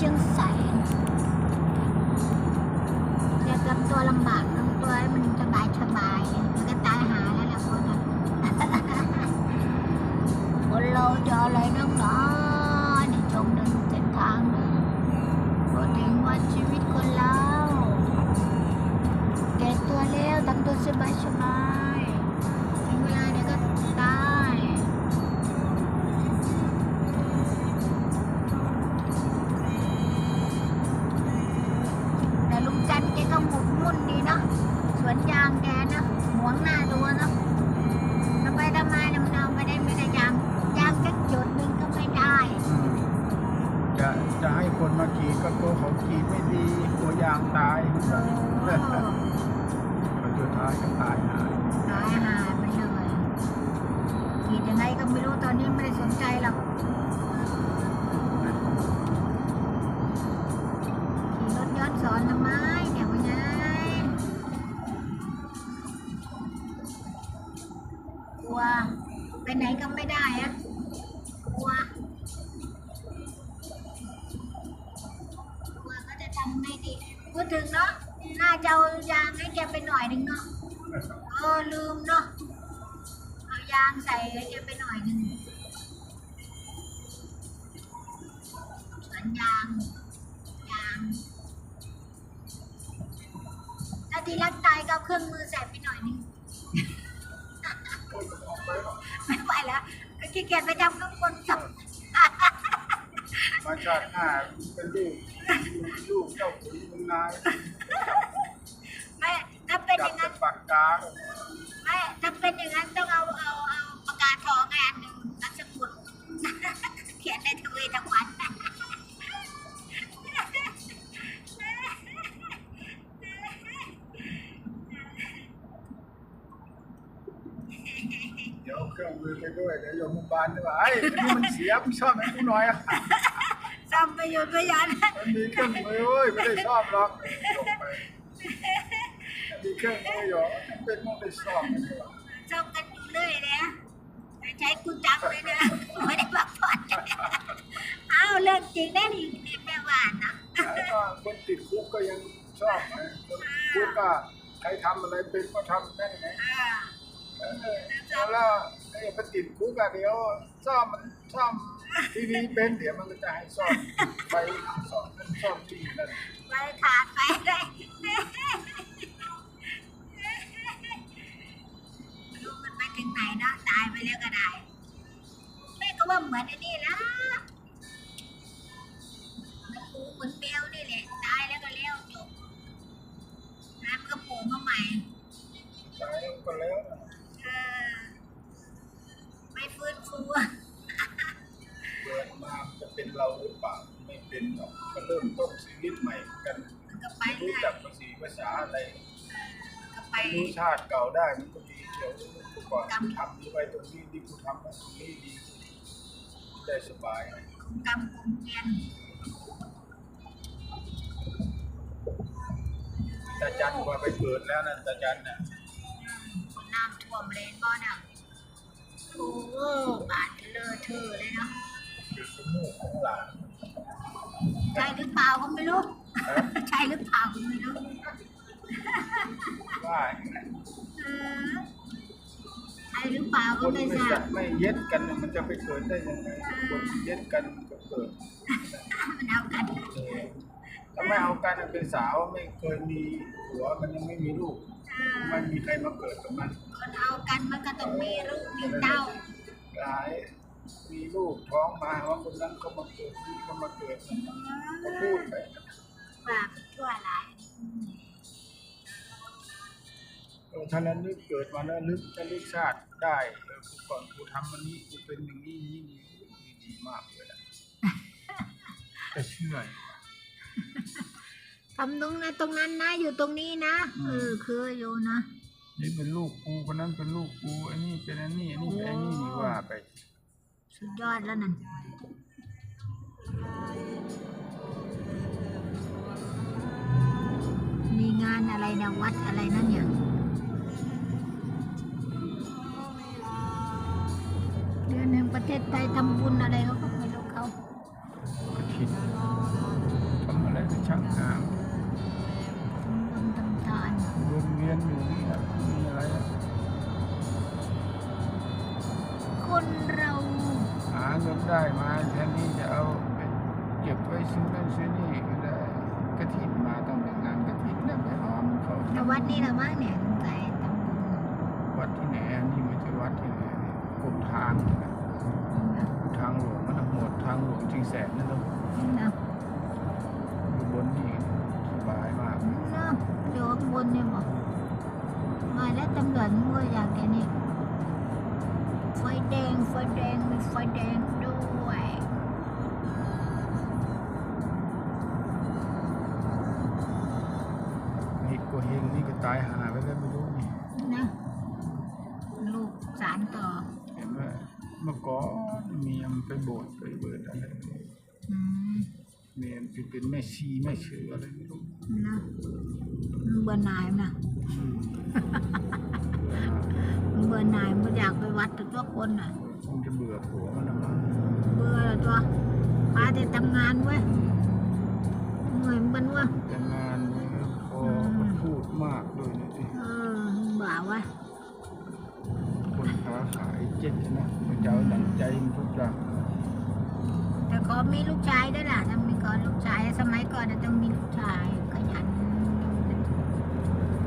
เชียงใสเรียกลำตัวลำบากลำตัวให้มันสบายสบาย คนมากรีดก็กลัวเขากรีดไม่ดีกลัวยางตายโอ้ก็สุดท้ายก็ตายหายตายหายไปเลยขีดยังไงก็ไม่รู้ตอนนี้ไม่ได้สนใจหรอกขี่รถย้อนสอนทำไมเนี่ยวันไงกลัวไปไหนก็ไม่ได้อะ พูดถึงเนาะ น่าจะเอายางให้แกไปหน่อยหนึ่งเนาะ เออลืมเนาะ เอายางใส่ให้แกไปหน่อยหนึ่งสวนยาง ยางถ้าทีรักตายก็เอาเครื่องมือใส่ไปหน่อยหนึงไม่ไหวแล้วก็ขี้เกียจไปทำข้างบนกับ มาชาติหน้าเป็นลูกลูกเจ้า นมุงนายไม่ถ้าเป็นอจับย่างจานั้นกปากกาไม่ถ้าเป็นอย่างนั้นต้องเอาเอาเอาปากกาทองอันหนึ่งนักสมุดเขียนได้ทั้งวีทั้งวันเดี๋ยวเครื่องมือไปด้วยเดี๋ยวโยมพยาบาลจะว่าไอ้นนี้มันเสียมึงชอบไหมกูน่อยอะซ่อมประโยชน์ปยัน มีเครื่องมือเว้ยไม่ได้ชอบหรอกจบไปมีเครื่องมืออยู่เป็นมันไปชอบมันดีกว่าซ่อมกันอยู่เรื่อยเลยนะแต่ใช้กูจังเลยนะไม่ได้พักผ่อนเอาเรื่องจริงได้ดีแม่หวานนะแล้วก็คนติดคุกก็ยังชอบนะคนติดคุกก็ใครทำอะไรเป็นก็ทำได้ไงอ่าเออ แล้วไอ้ปติดคุกอะเดี๋ยวซ่อมมันซ่อมทีวีเป็นเดี๋ยวมันก็จะให้ซ่อมไปซ่อมนั่นซ่อมที่นั่นไปขาดไปได้รู้มันไปถึงไหนเนาะตายไปแล้วก็ได้แม่ก็ว่าเหมือนไอ้นี่ละมือนปูเหมือนเบลนี่แหล ภาษีภาษาอะไรก็ไปรู้ชาติเก่าได้มันก็ดีเดี๋ยวก่อนกูทำนี่ไปตรงนี้ดีกูทำตรงนี้ดีได้สบายคุมกรรมคุมเกียนตาจันว่าไปเกิดแล้วนั่นตาจันน่ะคนน้ำท่วมเลนบ่อน่ะโอ้โหบาดเลอะเทอะเลยเนาะคือสมูกของหลานใช่หรือเปล่าก็ไม่รู้ ใช่หรือเปล่าก็ไม่รู้ว่าเออใช่หรือเปล่าคก็นไม่ไม่ทราจับดไม่เย็ดกันเนี่ยมันจะไปเกิดได้ยังไงคนเย็ดกันมันก็เกิดมันเอากันถ้าไม่เอากันเป็นสาวไม่เคยมีผัวมันยังไม่มีลูกเออ มันมีใครมาเกิดกับมัน คนเอากันมันก็ต้องมีลูกมีเต้า หลายมีลูกท้องมาว่าคนนั้นเขามาเกิดนี่เขามาเกิดก็พูดไป ว่าไปทั่วหลายเออถ้านั้นนึกเกิดมาแล้วนึกจะลึกชาติได้เออกูก่อนกูทำมันนี้กูเป็นอย่างนี้นี่นี่นี่ดีมากเลยอะจะเชื่ออยู่ทำตรงนั้นตรงนั้นนะอยู่ตรงนี้นะเออคืออยู่นะนี่เป็นลูกกูคนนั้นเป็นลูกกูไอ้นี่เป็นอันนี้อันนี้เป็นอันนี้นี่ว่าไป สุดยอดแล้วนั่น มีงานอะไรในวัดอะไรนั่นเนี่ยเดือนหนึ่งประเทศไทยทำบุญอะไรเขาก็ไม่รู้เขาก็คิดทำอะไรก็ช่างงามทำบุญทำทานวนเวียนอยู่นี่แหละมีอะไรคนเราหาเงินได้มาแทนที่จะเอาเก็บไว้ซื้อนั่นซื้อนี่ วัดนี้ละมั้งเนี่ยสงสัยทำบุญวัดที่ไหนอันนี้มันจะวัดที่ไหนกรมทางนะนะทางหลวงมันทั้งหมดทางหลวงจริงแสนนั่นแหละนะอยู่บนนี่สบายมากนะอยู่ข้างบนเนี่ยบอกมาแล้วตำรวจมั่วอย่างแกนี่ไฟแดงไฟแดงมีไฟแดงายหาไปแล้วไม่รู้นี่นะลูกสารต่อเห็นว่าเมื่อก่อนเมียมนไปโบสถ์ไปเบิดอะไรอืมเมียมนไปเป็นแม่ชีแม่เชืออะไรไม่รู้นะมันเบื่อหน่ายนะอืมมันเบื่อหน่ายมันอยากไปวัดตัวคนน่ะ คงจะเบื่อผัวมันนะมั้งเบื่อแล้วตัวพาแต่ทำงานเว้ยเหนื่อยเหมือนกันเว้ยแต่งานนี่พอ มันพูดมากเลยนี่สิเออบ่าเว้ยคนค้าขายเจ็ดนะมันจะเอาดังใจมันทุกอย่างแต่ขอมีลูกชายด้วยล่ะต้องมีก่อนลูกชายสมัยก่อนน่ะต้องมีลูกชายขยัน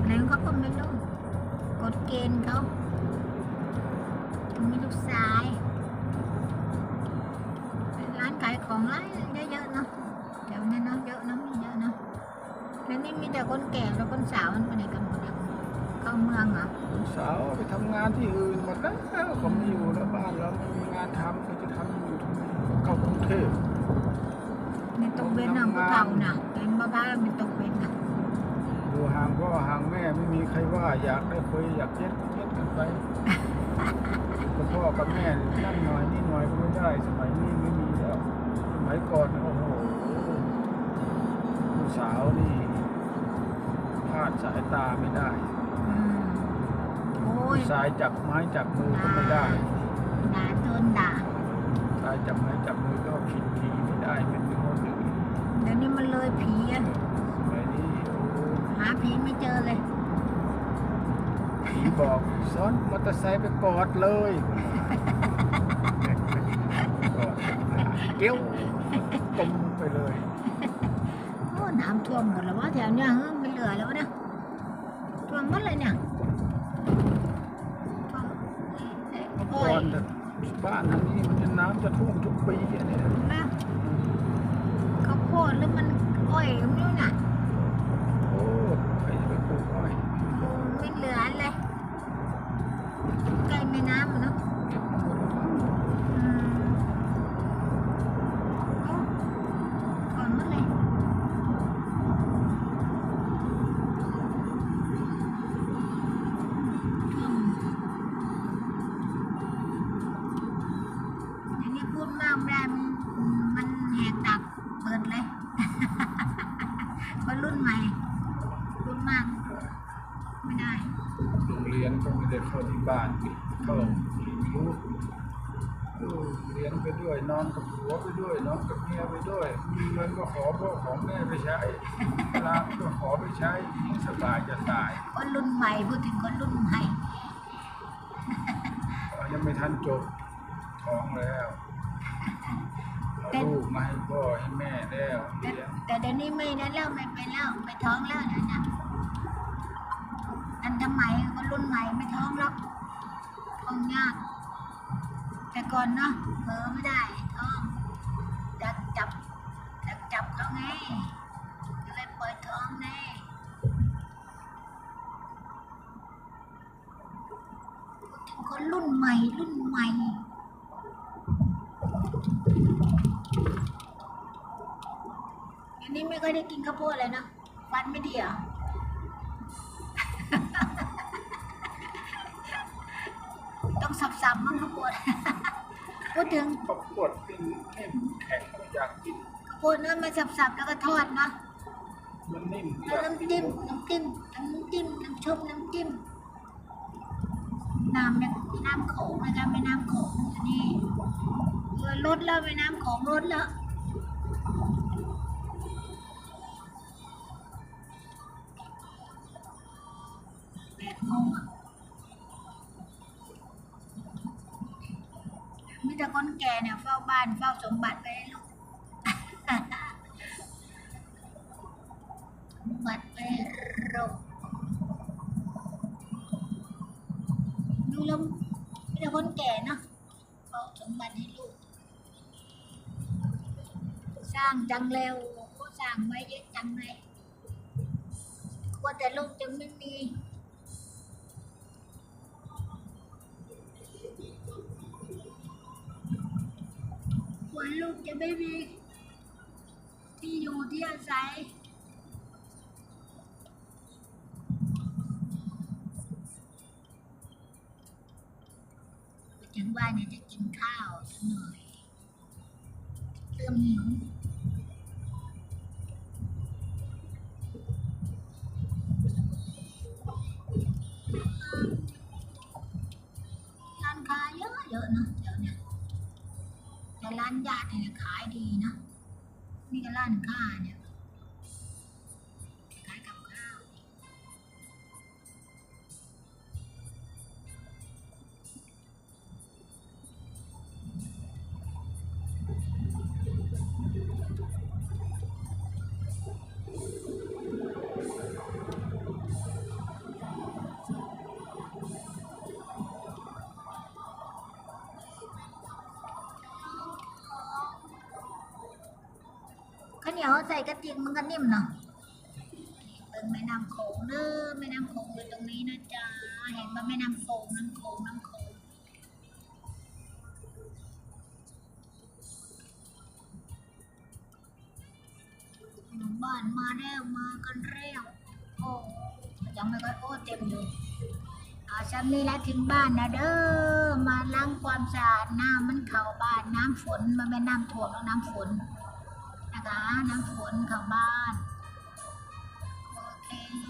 อะไรของเขาก็ไม่รู้กฎเกณฑ์เขา แล้วนี่มีแต่คนแก่แล้วคนสาวมันไปไหนกันหมดเนี่ยเข้าเมืองเหรอคนสาวไปทำงานที่อื่นหมดแล้วก็ไม่อยู่แล้วบ้านเราไม่มีงานทำก็จะทำอยู่ทำไมเข้ากรุงเทพในตกเว้นน่ะพวกเราน่ะเป็นบ้าบ้าเป็นตกเว้นน่ะดูห่างพ่อห่างแม่ไม่มีใครว่าอยากได้คุยอยากเย็ดก็เย็ดกันไปกับพ่อกับแม่นั่นหน่อยนี่หน่อยก็ไม่ได้ สมัยนี้ไม่มีแล้วสมัยก่อนโอ้โหผู้สาวนี่พลาดสายตาไม่ได้ อืมโอ้ยสายจับไม้จับมือก็ไม่ได้ ด่าโดนด่าสายจับไม้จับมือก็ผิดผีไม่ได้เป็นคนอื่นเดี๋ยวนี้มันเลยผีอะสมัยนี้โอ้โหหาผีไม่เจอเลย ผีบอกซ้อนมอเตอร์ไซค์ไปกอดเลยกอดเกี้ยวตมไปเลย โอ้น้ำท่วมหมดแล้ววะแถวเนี้ยเฮ้ยไม่เหลือแล้ววะเนี่ยท่ วมหมดเลยเนี่ยท่วมเอ้ยเมื่อโอ้ก่อยนแต่บ้านอันนี้มันจะน้ำจะท่วมทุกปีอะเนี่ยนะข้าวโพดหรือมันอ้อยก็ไม่รู้น่ะ เข้าที่บ้านสิเข้ารู้เออเรียนไปด้วย นอนกับผัวไปด้วย นอนกับเมียไปด้วย มีเงินก็ขอพ่อของแม่ไปใช้ลาก็ขอไปใช้ยิ่งสบายจะตายคนรุ่นใหม่พูดถึงคนรุ่นใหม่ยังไม่ทันจบท้องแล้วเอาลูกมาให้พ่อให้แม่แล้วแต่เลี้ยงแต่เดี๋ยวนี้ไม่นั้นแล้วไม่ไปแล้วไม่ท้องแล้วเดี๋ยวนะ อันสมัยคนรุ่นใหม่ไม่ท้องหรอกท้องยาก แต่ก่อนเนาะเผลอไม่ได้ท้องจับจับจับจับเขาไงก็เลยปล่อยท้องแน่ถึงคนรุ่นใหม่รุ่นใหม่อันนี้ไม่ค่อยได้กินข้าวโพดเลยเนะฟันไม่ดีเห ต้องสับๆมั่งข้าวโพดพูดถึงข้าวโพดเป็นนิ่มแข็งไม่อยากกินข้าวโพดนั้นมาสับๆแล้วก็ทอดเนาะมันนิ่มอแล้วยากน้ำจิ้มน้ำจิ้มน้ำจิ้มน้ำชุบน้ำจิ้มน้ำเนี่ยน้ำโขงนะคะไม่น้ำโขงอันนี้เออลดแล้วไม่น้ำโขงลดแล้วแปดโมงอะมี แต่คนแก่เนี่ยเฝ้าบ้านเฝ้าสมบัติไปให้ลูกสมบัติไปรบดูแล้วม่ได้คนแก่เนาะเฝ้าสมบัติให้ลูก สร้างจังเร็วก็สร้างไว้เยอะจังเลยกลัวแต่ลูกจะไม่มี วลูกจะไม่มีที่อยู่ที่อาศัยถึงว่าเนี่ยจะกินข้าวสักหน่อยเริ่มหิวร้านค้าเยอะเยอะๆนะเดี๋ยวเนี่ย แต่ร้านยาเนี่ยขายดีนะ นี่ก็ร้านค้าเนี่ย ข้าวเหนียวใส่กระเทียมมันก็นิ่มเนาะเป็นแม่น้ำโขงเด้อแม่น้ำโขงอยู่ตรงนี้นะจ๊ะเห็นว่าแม่น้ำโขงน้ำโขงน้ำโขงหมู่บ้านมาแล้วมากันเร็วโอ้ยังไม่ค่อยโอ้เต็มอยู่อาฉันนี่ละถึงบ้านนะเด้อมาล้างความสะอาดน้ำมันเข้าบ้านน้ำฝนมันเป็นน้ำท่วมแล้วน้ำฝน ตาน้ำฝนเข้าบ้าน